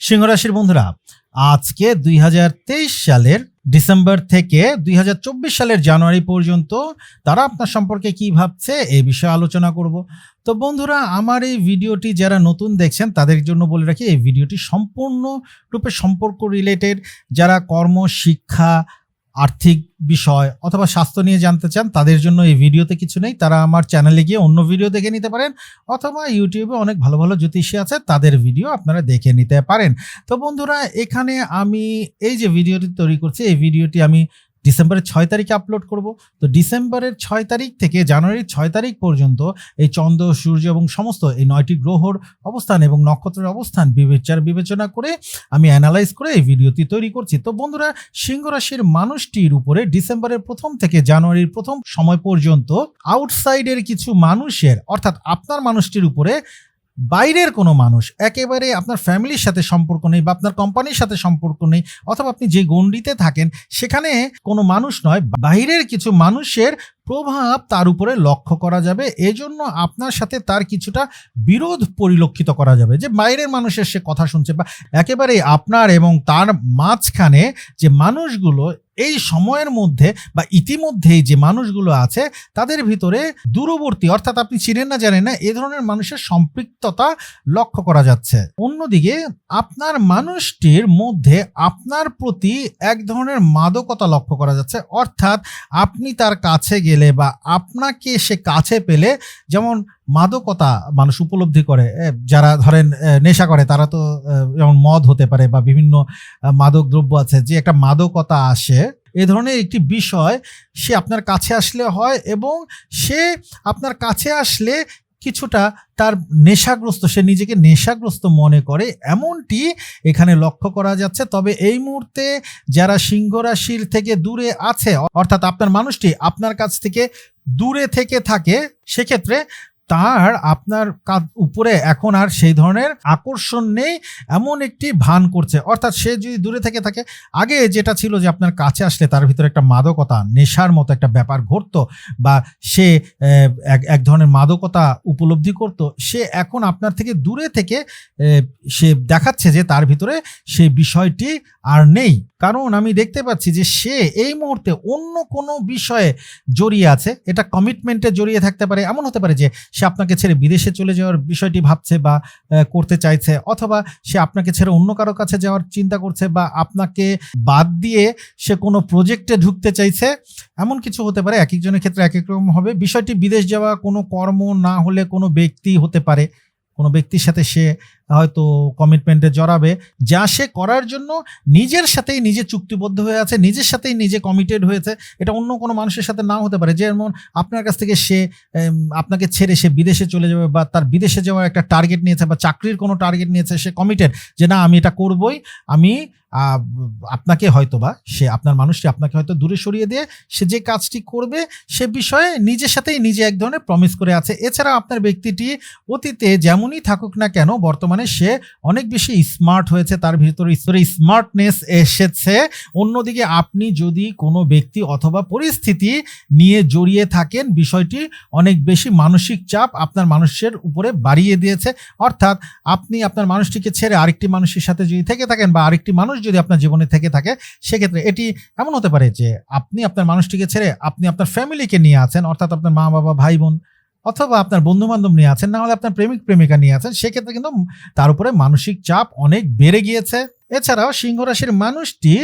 সিংহরাশির বন্ধুরা, আজকে দুই হাজার তেইশ সালের ডিসেম্বর থেকে দুই হাজার চব্বিশ সালের জানুয়ারি পর্যন্ত তারা আপনার সম্পর্কে কি ভাবছে এ বিষয়ে আলোচনা করব। তো বন্ধুরা, আমার এই ভিডিওটি যারা নতুন দেখছেন, তাদের জন্য বলে রাখি, এই ভিডিওটি সম্পূর্ণ রূপে সম্পর্ক রিলেটেড যারা কর্ম, শিক্ষা আর্থিক বিষয় অথবা স্বাস্থ্য নিয়ে জানতে চান, তাদের জন্য এই ভিডিওতে কিছু নেই। তারা আমার চ্যানেলে গিয়ে অন্য ভিডিও দেখে নিতে পারেন অথবা ইউটিউবে অনেক ভালো ভালো জ্যোতিষী আছে, তাদের ভিডিও আপনারা দেখে নিতে পারেন। তো বন্ধুরা, এখানে আমি এই যে ভিডিওটি তৈরি করছি, এই ভিডিওটি আমি ডিসেম্বরের ছয় তারিখে আপলোড করব। তো ডিসেম্বরের ছয় তারিখ থেকে জানুয়ারির ছয় তারিখ পর্যন্ত এই চন্দ্র, সূর্য এবং সমস্ত এই নয়টি গ্রহর অবস্থান এবং নক্ষত্রের অবস্থান বিবেচার বিবেচনা করে আমি অ্যানালাইজ করে এই ভিডিওটি তৈরি করছি। তো বন্ধুরা, সিংহ রাশির মানুষটির উপরে ডিসেম্বরের প্রথম থেকে জানুয়ারির প্রথম সময় পর্যন্ত আউটসাইডের কিছু মানুষের অর্থাৎ আপনার মানুষটির উপরে বাইরের কোনো মানুষ, একেবারে আপনার ফ্যামিলির সাথে সম্পর্ক নেই বা আপনার কোম্পানির সাথে সম্পর্ক নেই, অথবা আপনি যে গণ্ডিতে থাকেন, সেখানে কোনো মানুষ নয়, বাইরের কিছু মানুষের প্রভাব তার উপরে লক্ষ্য করা যাবে। এজন্য আপনার সাথে তার কিছুটা বিরোধ পরিলক্ষিত করা যাবে যে বাইরের মানুষের সে কথা শুনছে বা একেবারে আপনার এবং তার মাঝখানে যে মানুষগুলো এই সময়ের মধ্যে বা ইতিমধ্যেই যে মানুষগুলো আছে, তাদের ভিতরে দূরবর্তী, অর্থাৎ আপনি চিনেন না জানেন না, এ ধরনের মানুষের সম্পৃক্ততা লক্ষ্য করা যাচ্ছে। অন্যদিকে, আপনার মানুষটির মধ্যে আপনার প্রতি এক ধরনের মাদকতা লক্ষ্য করা যাচ্ছে। অর্থাৎ আপনি তার কাছে গেলে বা আপনাকে সে কাছে পেলে, যেমন মাদকতা মানুষ উপলব্ধি করে। যারা ধরেন নেশা করে, তারা তো যেমন মদ হতে পারে বা বিভিন্ন মাদক দ্রব্য আছে, যে একটা মাদকতা আসে, এ ধরনের একটি বিষয় সে আপনার কাছে আসলে হয় এবং সে আপনার কাছে আসলে কিছুটা তার নেশাগ্রস্ত, সে নিজেকে নেশাগ্রস্ত মনে করে। এমনটি এখানে লক্ষ্য করা যাচ্ছে। তবে এই মুহূর্তে যারা সিংহ রাশির থেকে দূরে আছে, অর্থাৎ আপনার মানুষটি আপনার কাছ থেকে দূরে থেকে থাকে, সেক্ষেত্রে তার আপনার উপরে এখন আর সেই ধরনের আকর্ষণ নেই, এমন একটি ভান করছে। অর্থাৎ সে যদি দূরে থেকে থাকে, আগে যেটা ছিল যে আপনার কাছে আসলে তার ভিতরে একটা মাদকতা, নেশার মতো একটা ব্যাপার ঘটতো বা সে এক ধরনের মাদকতা উপলব্ধি করত, সে এখন আপনার থেকে দূরে থেকে সে দেখাচ্ছে যে তার ভিতরে সেই বিষয়টি আর নেই। কারণ আমি দেখতে পাচ্ছি যে সে এই মুহূর্তে অন্য কোনো বিষয়ে জড়িয়ে আছে। এটা কমিটমেন্টে জড়িয়ে থাকতে পারে। এমন হতে পারে যে সে আপনাকে ছেড়ে বিদেশে চলে যাওয়ার বিষয়টি ভাবছে বা করতে চাইছে, অথবা সে আপনাকে ছেড়ে অন্য কারও কাছে যাওয়ার চিন্তা করছে বা আপনাকে বাদ দিয়ে সে কোনো প্রজেক্টে ঢুকতে চাইছে, এমন কিছু হতে পারে। এক একজনের ক্ষেত্রে এক এক রকম হবে। বিষয়টি বিদেশ যাওয়া কোনো কর্ম না হলে কোনো ব্যক্তি হতে পারে। কোনো ব্যক্তির সাথে সে হয়তো কমিটমেন্টে জড়াবে। যা সে করার জন্য নিজের সাথেই নিজে চুক্তিবদ্ধ হয়ে আছে, নিজের সাথেই নিজে কমিটেড হয়েছে। এটা অন্য কোনো মানুষের সাথে নাও হতে পারে। যেমন আপনার কাছ থেকে সে আপনাকে ছেড়ে সে বিদেশে চলে যাবে বা তার বিদেশে যাওয়ার একটা টার্গেট নিয়েছে বা চাকরির কোনো টার্গেট নিয়েছে, সে কমিটেড যে না, আমি এটা করবই। আমি আপনাকে হয়তো বা সে, আপনার মানুষটি আপনাকে হয়তো দূরে সরিয়ে দিয়ে সে যে কাজটি করবে সে বিষয়ে নিজের সাথেই নিজে এক ধরনের প্রমিস করে আছে। এছাড়া আপনার ব্যক্তিটি অতীতে যেমনই থাকুক না কেন বর্তমানে সে অনেক বেশি স্মার্ট হয়েছে, তার ভিতরে ভিতরে স্মার্টনেস এসেছে। অন্যদিকে আপনি যদি কোনো ব্যক্তি অথবা পরিস্থিতি নিয়ে জড়িয়ে থাকেন, বিষয়টি অনেক বেশি মানসিক চাপ আপনার মানুষের উপরে বাড়িয়ে দিয়েছে। অর্থাৎ আপনি আপনার মানুষটিকে ছেড়ে আরেকটি মানুষের সাথে যদি থেকে থাকেন বা আরেকটি মানুষ যদি আপনার জীবনে থেকে থাকে, সেক্ষেত্রে এটি এমন হতে পারে যে আপনি আপনার মানুষটিকে ছেড়ে আপনি আপনার ফ্যামিলিকে নিয়ে আছেন, অর্থাৎ আপনার মা বাবা ভাই বোন অথবা আপনার বন্ধু বান্ধব নিয়ে আছেন, না হলে আপনার প্রেমিক, প্রেমিকা নিয়ে আছেন, সেক্ষেত্রে কিন্তু তার উপরে মানসিক চাপ অনেক বেড়ে গিয়েছে। এছাড়াও সিংহ রাশির মানুষটি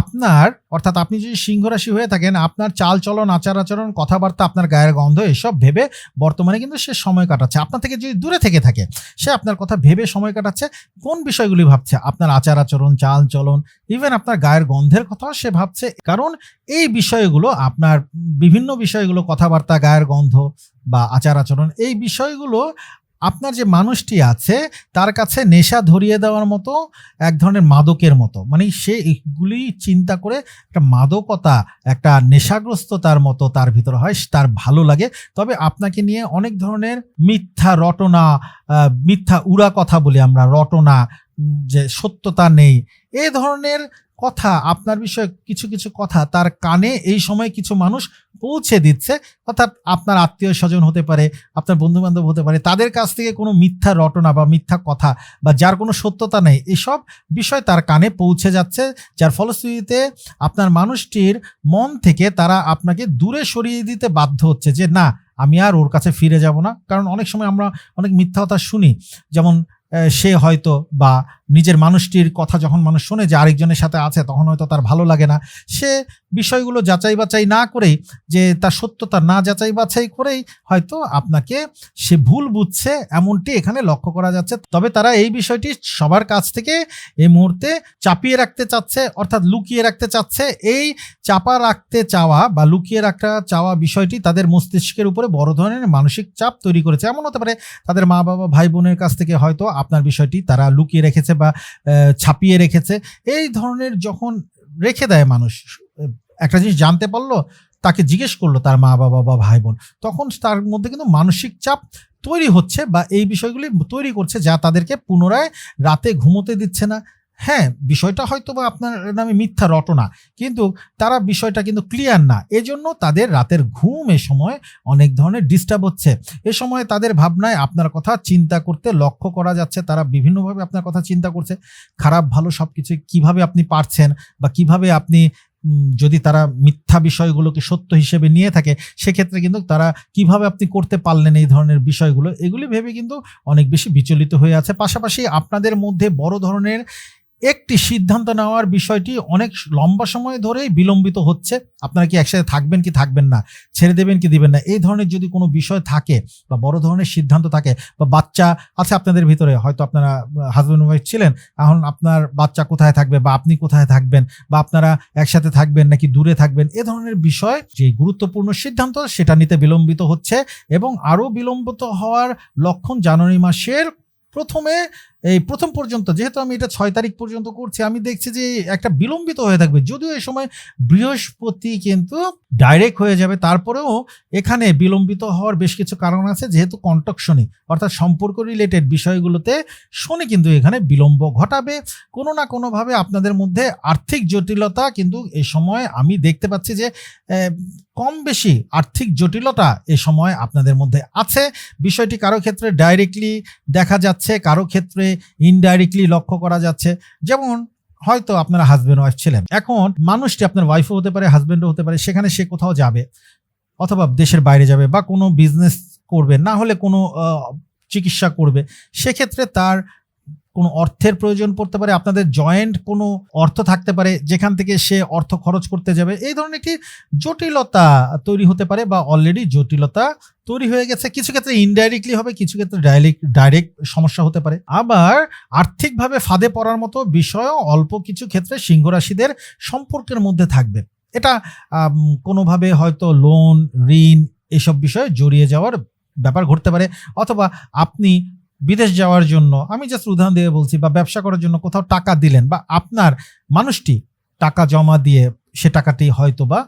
আপনার, অর্থাৎ আপনি যদি সিংহ রাশি হয়ে থাকেন, আপনার চাল চলন আচার আচরণ কথাবার্তা, আপনার গায়ের গন্ধ, এসব ভেবে বর্তমানে কিন্তু সে সময় কাটাচ্ছে। আপনার থেকে যদি দূরে থেকে থাকে, সে আপনার কথা ভেবে সময় কাটাচ্ছে, কোন বিষয়গুলি ভাবছে? আপনার আচার আচরণ চাল চলন ইভেন আপনার গায়ের গন্ধের কথাও সে ভাবছে। কারণ এই বিষয়গুলো, আপনার বিভিন্ন বিষয়গুলো, কথাবার্তা, গায়ের গন্ধ বা আচার আচরণ এই বিষয়গুলো আপনার যে মানুষটি আছে, তার কাছে নেশা ধরিয়ে দেওয়ার মতো, এক ধরনের মাদকের মতো। মানে সে এগুলি চিন্তা করে একটা মাদকতা, একটা নেশাগ্রস্ততার মতো তার ভিতরে হয়, তার ভালো লাগে। তবে আপনাকে নিয়ে অনেক ধরনের মিথ্যা রটনা মিথ্যা উড়া কথা বলি আমরা, রটনা যে সত্যতা নেই, এ ধরনের কথা, আপনার বিষয়ে কিছু কিছু কথা, তার কানে এই সময় কিছু মানুষ পৌঁছে দিচ্ছে, অর্থাৎ আপনার আত্মীয় স্বজন হতে পারে, আপনার বন্ধু বান্ধব হতে পারে, তাদের কাছ থেকে কোনো মিথ্যা রটনা বা মিথ্যা কথা বা যার কোনো সত্যতা নেই, এসব বিষয় তার কানে পৌঁছে যাচ্ছে, যার ফলশ্রুতিতে আপনার মানুষটির মন থেকে তারা আপনাকে দূরে সরিয়ে দিতে বাধ্য হচ্ছে যে, না, আমি আর ওর কাছে ফিরে যাব না। কারণ অনেক সময় আমরা অনেক মিথ্যা কথা শুনি, যেমন সে হয়তো বা নিজের মানুষটির কথা যখন মানুষ শোনে যে আরেকজনের সাথে আছে, তখন হয়তো তার ভালো লাগে না। সে বিষয়গুলো যাচাই বাছাই না করেই, যে তার সত্যতা না যাচাই বাছাই করেই হয়তো আপনাকে সে ভুল বুঝছে, এমনটি এখানে লক্ষ্য করা যাচ্ছে। তবে তারা এই বিষয়টি সবার কাছ থেকে এই মুহূর্তে চাপিয়ে রাখতে চাচ্ছে, অর্থাৎ লুকিয়ে রাখতে চাচ্ছে। এই চাপা রাখতে চাওয়া বা লুকিয়ে রাখতে চাওয়া বিষয়টি তাদের মস্তিষ্কের উপরে বড় ধরনের মানসিক চাপ তৈরি করেছে। এমন হতে পারে তাদের মা বাবা ভাই বোনের কাছ থেকে হয়তো আপনার বিষয়টি তারা লুকিয়ে রেখেছে বা ছাপিয়ে রেখেছে। এই ধরনের যখন রেখে দেয় মানুষ, একটা জিনিস জানতে পারল, তাকে জিজ্ঞেস করল তার মা, বাবা বা ভাই বোন, তখন তার মধ্যে কিন্তু মানসিক চাপ তৈরি হচ্ছে বা এই বিষয়গুলি তৈরি করছে যা তাদেরকে পুনরায় রাতে ঘুমোতে দিচ্ছে না। হ্যাঁ বিষয়টা হয়তো বা আপনার নামে মিথ্যা, রটনা, কিন্তু তারা বিষয়টা কিন্তু ক্লিয়ার না। এজন্য তাদের রাতের ঘুম এ সময় অনেক ধরনের ডিস্টার্ব হচ্ছে। এ সময় তাদের ভাবনায় আপনার কথা চিন্তা করতে লক্ষ্য করা যাচ্ছে, তারা বিভিন্নভাবে আপনার কথা চিন্তা করছে। খারাপ, ভালো সব কিছু কীভাবে আপনি পারছেন বা কীভাবে আপনি যদি তারা মিথ্যা বিষয়গুলোকে সত্য হিসেবে নিয়ে থাকে, সেক্ষেত্রে কিন্তু তারা কীভাবে আপনি করতে পারলেন এই ধরনের বিষয়গুলো, এগুলি ভেবে কিন্তু অনেক বেশি বিচলিত হয়ে আছে। পাশাপাশি আপনাদের মধ্যে বড় ধরনের একটি সিদ্ধান্ত নেওয়ার বিষয়টি অনেক লম্বা সময় ধরেই বিলম্বিত হচ্ছে। আপনারা কি একসাথে থাকবেন কি থাকবেন না? ছেড়ে দেবেন কি দিবেন না? এই ধরনের যদি কোনো বিষয় থাকে বা বড় ধরনের সিদ্ধান্ত থাকে বা বাচ্চা আছে আপনাদের ভিতরে, হয়তো আপনারা হাজব্যান্ড ওয়াইফ ছিলেন, এখন আপনার বাচ্চা কোথায় থাকবে বা আপনি কোথায় থাকবেন বা আপনারা একসাথে থাকবেন নাকি দূরে থাকবেন, এ ধরনের বিষয় যে গুরুত্বপূর্ণ সিদ্ধান্ত সেটা নিতে বিলম্বিত হচ্ছে এবং আরও বিলম্বিত হওয়ার লক্ষণ জানুয়ারি মাসের প্রথমে এই প্রথম পর্যন্ত, যেহেতু আমি এটা ছয় তারিখ পর্যন্ত করছি, আমি দেখছি যে একটা বিলম্বিত হয়ে থাকবে। যদিও এই সময় বৃহস্পতি কিন্তু ডাইরেক্ট হয়ে যাবে, তারপরেও এখানে বিলম্বিত হওয়ার বেশ কিছু কারণ আছে, যেহেতু কন্টক শনি, অর্থাৎ সম্পর্ক রিলেটেড বিষয়গুলোতে শনি কিন্তু এখানে বিলম্ব ঘটাবে। কোনো না কোনোভাবে আপনাদের মধ্যে আর্থিক জটিলতা কিন্তু এই সময় আমি দেখতে পাচ্ছি যে কম বেশি আর্থিক জটিলতা এ সময় আপনাদের মধ্যে আছে। বিষয়টি কারও ক্ষেত্রে ডাইরেক্টলি দেখা যাচ্ছে, কারও ক্ষেত্রে ইনডাইরেক্টলি লক্ষ্য করা যাচ্ছে। যেমন, হয়তো আপনারা হাজব্যান্ড ওয়াইফ ছিলেন এখন মানুষটি আপনার ওয়াইফও হতে পারে হাজব্যান্ডও হতে পারে, সেখানে সে কোথাও যাবে অথবা দেশের বাইরে যাবে বা কোনো বিজনেস করবে, না হলে কোনো চিকিৎসা করবে, সেক্ষেত্রে তার কোনো অর্থের প্রয়োজন পড়তে পারে, আপনাদের জয়েন্ট কোনো অর্থ থাকতে পারে, যেখান থেকে সে অর্থ খরচ করতে যাবে, এই ধরনের একটি জটিলতা তৈরি হতে পারে বা অলরেডি জটিলতা তৈরি হয়ে গেছে। কিছু ক্ষেত্রে ইনডাইরেক্টলি হবে, কিছু ক্ষেত্রে ডাইরেক্ট ডাইরেক্ট সমস্যা হতে পারে। আবার আর্থিকভাবে ফাঁদে পড়ার মতো বিষয়ও অল্প কিছু ক্ষেত্রে সিংহ রাশিদের সম্পর্কের মধ্যে থাকবে। এটা কোনোভাবে হয়তো লোন ঋণ এসব বিষয়ে জড়িয়ে যাওয়ার ব্যাপার ঘটতে পারে। অথবা আপনি বিদেশ যাওয়ার জন্য, আমি জাস্ট উদাহরণ দিয়ে বলছি, বা ব্যবসা করার জন্য কোথাও টাকা দিলেন, বা আপনার মানুষটি টাকা জমা দিয়ে সে টাকাটি হয়তো বা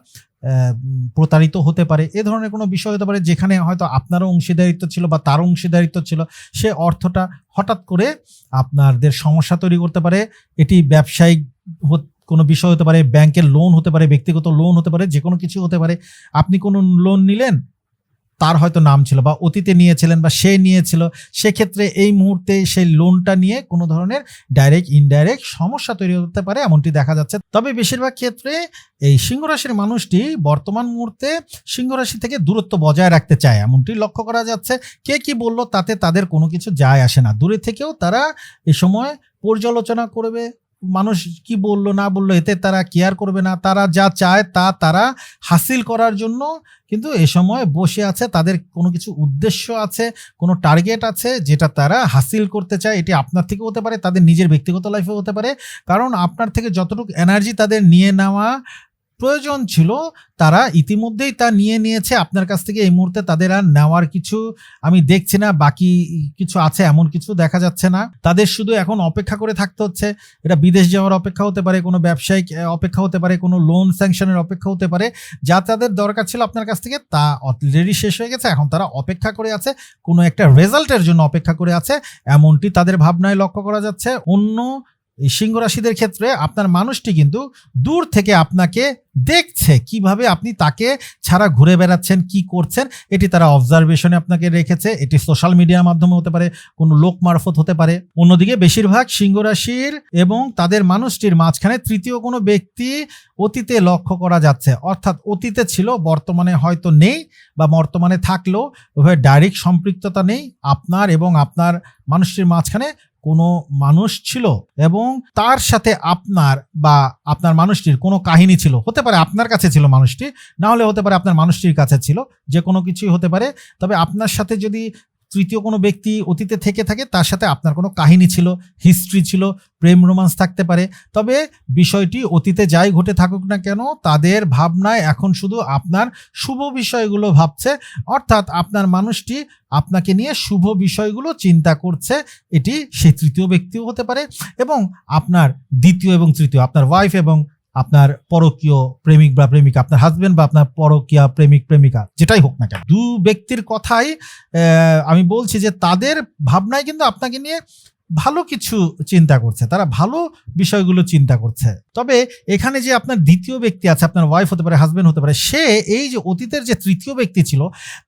প্রতারিত হতে পারে, এ ধরনের কোনো বিষয় হতে পারে, যেখানে হয়তো আপনারও অংশীদারিত্ব ছিল, বা তারও অংশীদারিত্ব ছিল, সে অর্থটা হঠাৎ করে আপনাদের সমস্যা তৈরি করতে পারে, এটি ব্যবসায়িক কোনো বিষয় হতে পারে, ব্যাংকের লোন হতে পারে, ব্যক্তিগত লোন হতে পারে যে কোনো কিছু হতে পারে, আপনি কোনো লোন নিলেন তার হয়তো নাম ছিল বা অতীতে নিয়েছিলেন বা সে নিয়েছিল, সেক্ষেত্রে এই মুহূর্তে সেই লোনটা নিয়ে কোনো ধরনের ডাইরেক্ট ইনডাইরেক্ট সমস্যা তৈরি হতে পারে এমনটি দেখা যাচ্ছে। তবে বেশিরভাগ ক্ষেত্রে এই সিংহ রাশির মানুষটি বর্তমান মুহূর্তে সিংহ রাশি থেকে দূরত্ব বজায় রাখতে চায়, এমনটি লক্ষ্য করা যাচ্ছে। কে কি বলল তাতে তাদের কোনো কিছু যায় আসে না। দূরে থেকেও তারা এ সময় পর্যালোচনা করবে মানুষ কি বলল, না বলল, এতে তারা কেয়ার করবে না। তারা যা চায় তা তারা হাসিল করার জন্য কিন্তু এ সময় বসে আছে, তাদের কোনো কিছু উদ্দেশ্য আছে, কোনো টার্গেট আছে যেটা তারা হাসিল করতে চায়। এটি আপনার থেকে হতে পারে, তাদের নিজের ব্যক্তিগত লাইফে হতে পারে। কারণ আপনার থেকে যতটুকু এনার্জি তাদের নিয়ে নেওয়া প্রয়োজন ছিল, তারা ইতিমধ্যেই তা নিয়ে নিয়েছে। আপনার কাছ থেকে এই মুহূর্তে তাদের আর নেওয়ার কিছু আমি দেখছি না, বাকি কিছু আছে এমন কিছু দেখা যাচ্ছে না। তাদের শুধু এখন অপেক্ষা করে থাকতে হচ্ছে। এটা বিদেশ যাওয়ার অপেক্ষা হতে পারে, কোনো ব্যবসায়িক অপেক্ষা হতে পারে, কোনো লোন স্যাংশনের অপেক্ষা হতে পারে। যা তাদের দরকার ছিল আপনার কাছ থেকে তা অলরেডি শেষ হয়ে গেছে। এখন তারা অপেক্ষা করে আছে, কোনো একটা রেজাল্টের জন্য অপেক্ষা করে আছে। এমনটি তাদের ভাবনায় লক্ষ্য করা যাচ্ছে। অন্য এই সিংহ রাশিদের ক্ষেত্রে আপনার মানুষটি কিন্তু দূর থেকে আপনাকে দেখছে, কীভাবে আপনি তাকে ছাড়া ঘুরে বেড়াচ্ছেন, কি করছেন, এটি তারা অবজারভেশনে আপনাকে রেখেছে। এটি সোশ্যাল মিডিয়ার মাধ্যমে হতে পারে, কোনো লোক মারফত হতে পারে। অন্যদিকে বেশিরভাগ সিংহ রাশির এবং তাদের মানুষটির মাঝখানে তৃতীয় কোনো ব্যক্তি অতীতে লক্ষ্য করা যাচ্ছে। অর্থাৎ অতীতে ছিল, বর্তমানে হয়তো নেই বা বর্তমানে থাকলেও, ওভাবে ডাইরেক্ট সম্পৃক্ততা নেই। আপনার এবং আপনার মানুষটির মাঝখানে কোনো মানুষ ছিল এবং তার সাথে আপনার বা আপনার মানুষটির কোনো কাহিনী ছিল। হতে পারে আপনার কাছে ছিল মানুষটি, না হলে হতে পারে আপনার মানুষটির কাছে ছিল, যে কোনো কিছুই হতে পারে। তবে আপনার সাথে যদি তৃতীয় কোনো ব্যক্তি অতীতে থেকে থাকে, তার সাথে আপনার কোনো কাহিনী ছিল হিস্ট্রি ছিল, প্রেম রোমান্স থাকতে পারে। তবে বিষয়টি অতীতে যাই ঘটে থাকুক না কেন, তাদের ভাবনায় এখন শুধু আপনার শুভ বিষয়গুলো ভাবছে, অর্থাৎ আপনার মানুষটি আপনাকে নিয়ে শুভ বিষয়গুলো চিন্তা করছে, এটি সেই তৃতীয় ব্যক্তিও হতে পারে এবং আপনার দ্বিতীয় এবং তৃতীয়, আপনার ওয়াইফ এবং আপনার পরকীয় প্রেমিক বা প্রেমিকা, আপনার হাজবেন্ড বা আপনার পরকীয়া প্রেমিক, প্রেমিকা, যেটাই হোক না কেন, দু ব্যক্তির কথাই আমি বলছি যে তাদের ভাবনায় কিন্তু আপনাকে নিয়ে ভালো কিছু চিন্তা করছে, তারা ভালো বিষয়গুলো চিন্তা করছে। তবে এখানে যে আপনার দ্বিতীয় ব্যক্তি আছে, আপনার ওয়াইফ হতে পারে হাজবেন্ড হতে পারে, সে এই যে অতীতের যে তৃতীয় ব্যক্তি ছিল,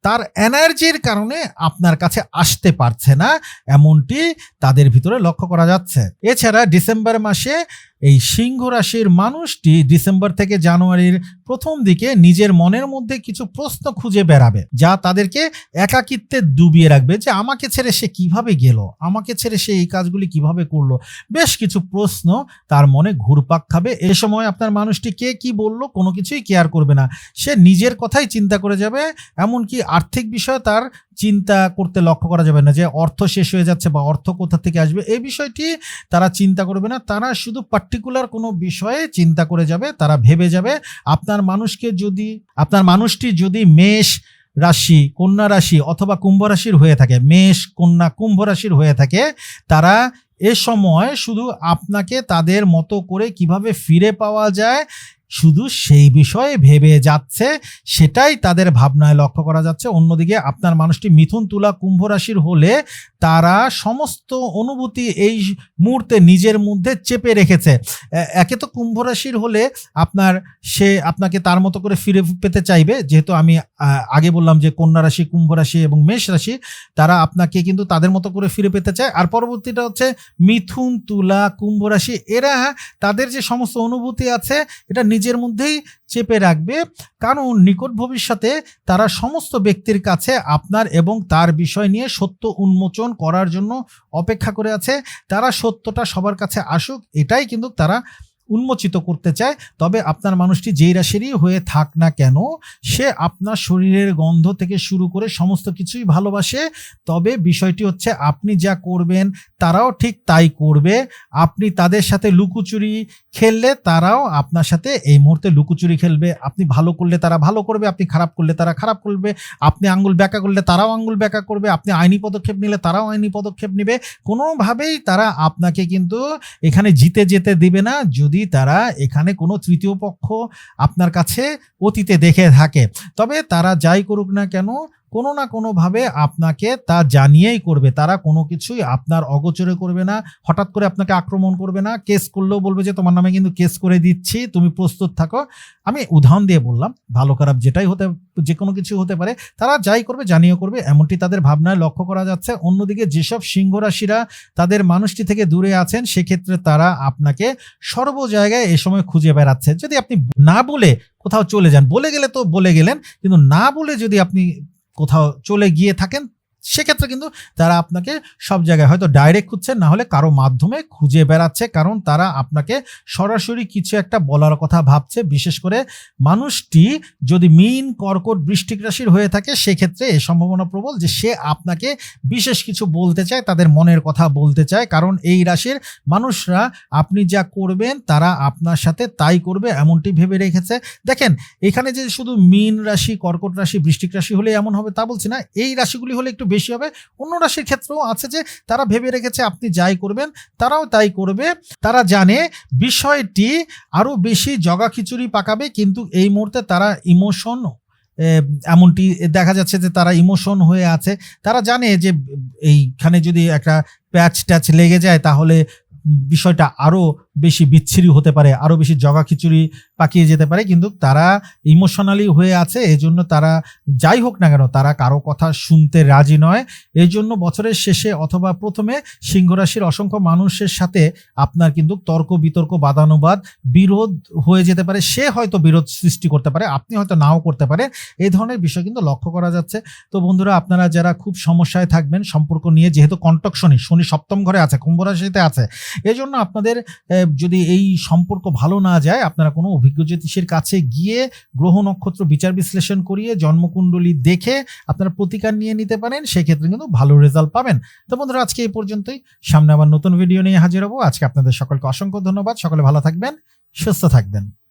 তার এনার্জির কারণে আপনার কাছে আসতে পারছে না, এমনটি তাদের ভিতরে লক্ষ্য করা যাচ্ছে। এছাড়া ডিসেম্বর মাসে এই সিংহ রাশির মানুষটি ডিসেম্বর থেকে জানুয়ারির প্রথম দিকে নিজের মনের মধ্যে কিছু প্রশ্ন খুঁজে বেড়াবে, যা তাদেরকে একাকিত্বে ডুবিয়ে রাখবে যে আমাকে ছেড়ে সে কীভাবে গেল, আমাকে ছেড়ে সে এই কাজগুলি কীভাবে করল। বেশ কিছু প্রশ্ন তার মনে ঘুরপাক খাবে। এ সময় আপনার মানুষটি কে কি বলল কোনো কিছুই কেয়ার করবে না। সে নিজের কথাই চিন্তা করে যাবে, এমনকি আর্থিক বিষয়ে তার চিন্তা করতে লক্ষ্য করা যাবে না, যে অর্থ শেষ হয়ে যাচ্ছে বা অর্থ কোথা থেকে আসবে, এই বিষয়টি তারা চিন্তা করবে না। তারা শুধু পার্টিকুলার কোনো বিষয়ে চিন্তা করে যাবে, তারা ভেবে যাবে, আপনার মানুষকে যদি, আপনার মানুষটি যদি মেষ রাশি, কন্যা রাশি অথবা কুম্ভ রাশির হয়ে থাকে, মেষ, কন্যা, কুম্ভ রাশির হয়ে থাকে, তারা এ সময় শুধু আপনাকে তাদের মতো করে কীভাবে ফিরে পাওয়া যায় শুধু সেই বিষয়ে ভেবে যাচ্ছে, সেটাই তাদের ভাবনায় লক্ষ্য করা যাচ্ছে। অন্যদিকে আপনার মানুষটি মিথুন তুলা কুম্ভ রাশির হলে তারা সমস্ত অনুভূতি এই মুহূর্তে নিজের মধ্যে চেপে রেখেছে। একে তো কুম্ভ রাশির হলে আপনার সে আপনাকে তার মতো করে ফিরে পেতে চাইবে। যেহেতু আমি আগে বললাম যে কন্যা রাশি, কুম্ভ রাশি এবং মেষ রাশি, তারা আপনাকে কিন্তু তাদের মতো করে ফিরে পেতে চায়। আর পরবর্তীটা হচ্ছে মিথুন তুলা কুম্ভ রাশি। এরা তাদের যে সমস্ত অনুভূতি আছে, এটা নিজের মধ্যেই চেপে রাখবে, কারণ নিকট ভবিষ্যতে তারা সমস্ত ব্যক্তির কাছে আপনার এবং তার বিষয় নিয়ে সত্য উন্মোচন করার জন্য অপেক্ষা করে আছে। তারা সত্যটা সবার কাছে আসুক, এটাই কিন্তু তারা উন্মোচিত করতে চায়, তবে আপনার মানুষটি যেই রাশিরই হয়ে থাক না কেন, সে আপনার শরীরের গন্ধ থেকে শুরু করে সমস্ত কিছুই ভালোবাসে। তবে বিষয়টি হচ্ছে, আপনি যা করবেন, তারাও ঠিক তাই করবে। আপনি তাদের সাথে লুকোচুরি খেললে তারাও আপনার সাথে এই মুহূর্তে লুকোচুরি খেলবে। আপনি ভালো করলে তারা ভালো করবে, আপনি খারাপ করলে তারা খারাপ করবে। আপনি আঙ্গুল ব্যাকা করলে তারাও আঙ্গুল ব্যাকা করবে। আপনি আইনি পদক্ষেপ নিলে তারাও আইনি পদক্ষেপ নেবে। কোনোভাবেই তারা আপনাকে কিন্তু এখানে জিতে যেতে দিবে না। যদি তারা এখানে কোনো তৃতীয় পক্ষ আপনার কাছে অতীতে দেখে থাকে, তবে তারা যাই করুক না কেন কোনো না কোনোভাবে আপনাকে তা জানিয়েই করবে। তারা কোনো কিছুই আপনার অগোচরে করবে না, হঠাৎ করে আপনাকে আক্রমণ করবে না, কেস করলেও বলবে যে, তোমার নামে কিন্তু কেস করে দিচ্ছি, তুমি প্রস্তুত থাকো। আমি উদাহরণ দিয়ে বললাম, ভালো খারাপ যেটাই হতে যে কোনো কিছু হতে পারে, তারা যাই করবে জানিয়ে করবে, এমনটি তাদের ভাবনায় লক্ষ্য করা যাচ্ছে। অন্যদিকে যেসব সিংহ রাশিরা তাদের মানুষটি থেকে দূরে আছেন, সেক্ষেত্রে তারা আপনাকে সর্ব জায়গায় এ সময় খুঁজে বেড়াচ্ছে। যদি আপনি না বলে কোথাও চলে যান, বলে গেলে তো বলে গেলেন, কিন্তু না বলে যদি আপনি কোথাও চলে গিয়ে থাকেন সেক্ষেত্রে কিন্তু তারা আপনাকে সব জায়গায় হয়তো ডাইরেক্ট খুঁজছে, না হলে কারও মাধ্যমে খুঁজে বেড়াচ্ছে, কারণ তারা আপনাকে সরাসরি কিছু একটা বলার কথা ভাবছে। বিশেষ করে মানুষটি যদি মিন, কর্কট, বৃষ্টিক রাশির হয়ে থাকে, সেক্ষেত্রে এ সম্ভাবনা প্রবল যে সে আপনাকে বিশেষ কিছু বলতে চায়, তাদের মনের কথা বলতে চায়। কারণ এই রাশির মানুষরা আপনি যা করবেন, তারা আপনার সাথে তাই করবে, এমনটি ভেবে রেখেছে। দেখেন, এখানে যে শুধু মিন রাশি, কর্কট রাশি, বৃষ্টিক রাশি হলে এমন হবে তা বলছি না। এই রাশিগুলি হলে একটু বেশি হবে। অন্য রাশির ক্ষেত্রেও আছে যে, তারা ভেবে রেখেছে আপনি যাই করবেন, তারাও তাই করবে। তারা জানে বিষয়টি আরও বেশি জগা খিচুড়ি পাকাবে, কিন্তু এই মুহূর্তে তারা ইমোশন এমনটি দেখা যাচ্ছে যে তারা ইমোশন হয়ে আছে। তারা জানে যে, এইখানে যদি একটা প্যাচ ট্যাচ লেগে যায়, তাহলে বিষয়টা আরও বেশি বিচ্ছিরি হতে পারে, আরও বেশি জগা খিচুড়ি পাকিয়ে যেতে পারে, কিন্তু তারা ইমোশনালি হয়ে আছে এই জন্য তারা যাই হোক না কেন, তারা কারও কথা শুনতে রাজি নয়। এই জন্য বছরের শেষে অথবা প্রথমে সিংহ রাশির অসংখ্য মানুষের সাথে আপনার কিন্তু তর্ক বিতর্ক, বাদানুবাদ, বিরোধ হয়ে যেতে পারে, সে হয়তো বিরোধ সৃষ্টি করতে পারে, আপনি হয়তো নাও করতে পারে এই ধরনের বিষয় কিন্তু লক্ষ্য করা যাচ্ছে। তো বন্ধুরা, আপনারা যারা খুব সমস্যায় থাকবেন, সম্পর্ক নিয়ে, যেহেতু কন্টক শনি সপ্তম ঘরে আছে, কুম্ভ রাশিতে আছে এই জন্য আপনাদের যদি এই সম্পর্ক ভালো না যায়, আপনারা কোনো অভিজ্ঞ জ্যোতিষের কাছে গিয়ে গ্রহ নক্ষত্র বিচার বিশ্লেষণ করিয়ে জন্মকুণ্ডলী দেখে আপনারা প্রতিকার নিয়ে নিতে পারেন, সেক্ষেত্রে কিন্তু ভালো রেজাল্ট পাবেন। তো বন্ধুরা, আজকে এই পর্যন্তই। সামনে আবার নতুন ভিডিও নিয়ে হাজির হব। আজকে আপনাদের সকলকে অসংখ্য ধন্যবাদ। সকলে ভালো থাকবেন, সুস্থ থাকবেন।